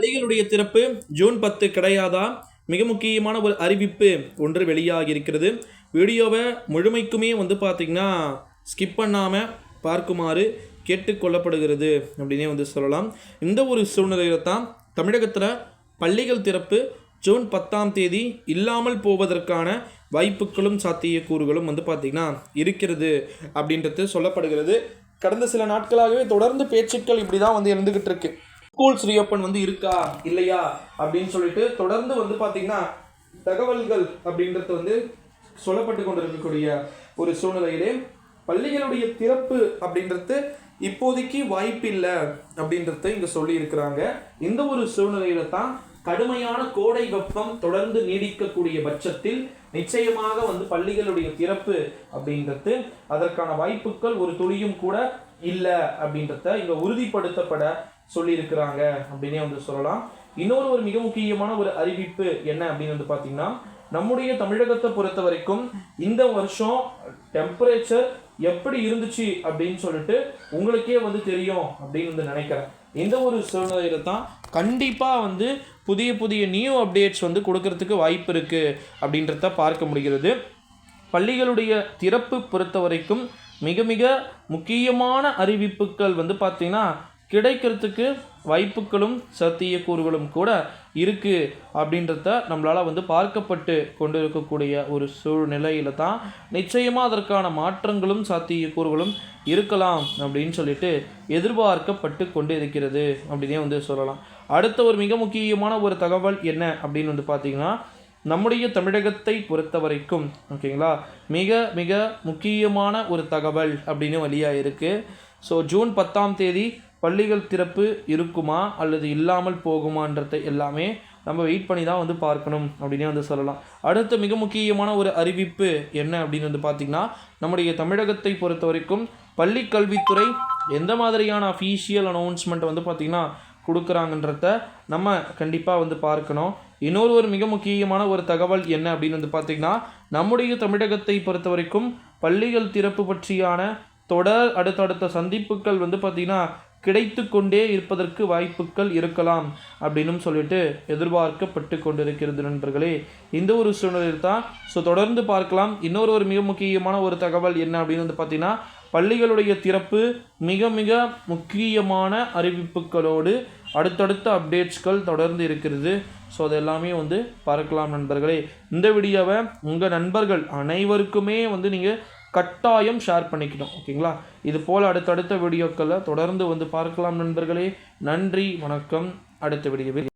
பள்ளிகளுடைய திறப்பு ஜூன் பத்து கிடையாதா? மிக முக்கியமான ஒரு அறிவிப்பு ஒன்று வெளியாகி இருக்கிறது வீடியோவை முழுமைக்குமே வந்து பார்த்திங்கன்னா ஸ்கிப் பண்ணாமல் பார்க்குமாறு கேட்டுக்கொள்ளப்படுகிறது அப்படின்னே வந்து சொல்லலாம். இந்த ஒரு சூழ்நிலையில் தான் தமிழகத்தில் பள்ளிகள் திறப்பு ஜூன் பத்தாம் தேதி இல்லாமல் போவதற்கான வாய்ப்புகளும் சாத்தியக்கூறுகளும் வந்து பார்த்திங்கன்னா இருக்கிறது அப்படின்றது சொல்லப்படுகிறது. கடந்த சில நாட்களாகவே தொடர்ந்து பேச்சுக்கள் இப்படி தான் வந்து இருந்துக்கிட்டு இருக்குது ஸ்கூல்ஸ் ரீஓப்பன் வந்து இருக்கா இல்லையா அப்படின்னு சொல்லிட்டு தொடர்ந்து வந்து பார்த்தீங்கன்னா தகவல்கள் அப்படின்றது வந்து சொல்லப்பட்டு கொண்டிருக்கக்கூடிய ஒரு சூழ்நிலையிலே பள்ளிகளுடைய திறப்பு அப்படின்றது இப்போதைக்கு வாய்ப்பு இல்லை அப்படின்றத இங்கே சொல்லியிருக்கிறாங்க. இந்த ஒரு சூழ்நிலையில தான் கடுமையான கோடை வெப்பம் தொடர்ந்து நீடிக்கக்கூடிய பட்சத்தில் நிச்சயமாக வந்து பள்ளிகளுடைய திறப்பு அப்படின்றது. அதற்கான வாய்ப்புகள் ஒரு துளியும் கூட இல்லை அப்படின்றத இங்க உறுதிப்படுத்தப்பட சொல்லியிருக்கிறாங்க அப்படின்னே வந்து சொல்லலாம். இன்னொரு ஒரு மிக முக்கியமான ஒரு அறிவிப்பு என்ன அப்படின்னு வந்து பார்த்தீங்கன்னா நம்முடைய தமிழகத்தை பொறுத்த வரைக்கும் இந்த வருஷம் டெம்பரேச்சர் எப்படி இருந்துச்சு அப்படின்னு சொல்லிட்டு உங்களுக்கே வந்து தெரியும் அப்படின்னு வந்து நினைக்கிறேன். இந்த ஒரு சூழ்நிலையில தான் கண்டிப்பாக வந்து புதிய புதிய நியூ அப்டேட்ஸ் வந்து கொடுக்கறதுக்கு வாய்ப்பு இருக்குது அப்படின்றத பார்க்க முடிகிறது. பள்ளிகளுடைய திறப்பு பொறுத்த வரைக்கும் மிக மிக முக்கியமான அறிவிப்புகள் வந்து பார்த்திங்கன்னா கிடைக்கிறதுக்கு வாய்ப்புகளும் சாத்தியக்கூறுகளும் கூட இருக்குது அப்படின்றத நம்மளால் வந்து பார்க்கப்பட்டு கொண்டு இருக்கக்கூடிய ஒரு சூழ்நிலையில் தான் நிச்சயமாக அதற்கான மாற்றங்களும் சாத்தியக்கூறுகளும் இருக்கலாம் அப்படின்னு சொல்லிட்டு எதிர்பார்க்கப்பட்டு கொண்டு இருக்கிறது அப்படின்னே வந்து சொல்லலாம். அடுத்த ஒரு மிக முக்கியமான ஒரு தகவல் என்ன அப்படின்னு வந்து பார்த்திங்கன்னா நம்முடைய தமிழகத்தை பொறுத்த வரைக்கும் ஓகேங்களா? மிக மிக முக்கியமான ஒரு தகவல் அப்படின்னு வழியாக இருக்குது ஸோ ஜூன் பத்தாம் தேதி பள்ளிகள் திறப்பு இருக்குமா அல்லது இல்லாமல் போகுமான்றதை எல்லாமே நம்ம வெயிட் பண்ணி தான் வந்து பார்க்கணும் அப்படின்னே வந்து சொல்லலாம். அடுத்த மிக முக்கியமான ஒரு அறிவிப்பு என்ன அப்படின்னு வந்து பார்த்திங்கன்னா நம்முடைய தமிழகத்தை பொறுத்த வரைக்கும் பள்ளி கல்வித்துறை எந்த மாதிரியான அஃபீஷியல் அனௌன்ஸ்மெண்ட் வந்து பார்த்திங்கன்னா கொடுக்குறாங்கன்றத நம்ம கண்டிப்பாக வந்து பார்க்கணும். இன்னொரு ஒரு மிக முக்கியமான ஒரு தகவல் என்ன அப்படின்னு வந்து பார்த்திங்கன்னா நம்முடைய தமிழகத்தை பொறுத்த வரைக்கும் பள்ளிகள் திறப்பு பற்றியான தொடர் அடுத்தடுத்த சந்திப்புகள் வந்து பார்த்திங்கன்னா கிடைத்து கொண்டே இருப்பதற்கு வாய்ப்புகள் இருக்கலாம் அப்படின்னும் சொல்லிட்டு எதிர்பார்க்கப்பட்டு கொண்டிருக்கிறது நண்பர்களே. இந்த ஒரு சூழ்நிலையில் தான் ஸோ தொடர்ந்து பார்க்கலாம். இன்னொரு ஒரு மிக முக்கியமான ஒரு தகவல் என்ன அப்படின்னு வந்து பார்த்திங்கன்னா பள்ளிகளுடைய திறப்பு மிக மிக முக்கியமான அறிவிப்புகளோடு அடுத்தடுத்த அப்டேட்ஸ்கள் தொடர்ந்து இருக்கிறது. ஸோ அது எல்லாமே வந்து பார்க்கலாம் நண்பர்களே. இந்த வீடியோவை உங்கள் நண்பர்கள் அனைவருக்குமே வந்து நீங்கள் கட்டாயம் ஷேர் பண்ணிக்கணும் ஓகேங்களா? இது போல் அடுத்தடுத்த வீடியோக்களை தொடர்ந்து வந்து பார்க்கலாம் நண்பர்களே. நன்றி வணக்கம். அடுத்த வீடியோவில்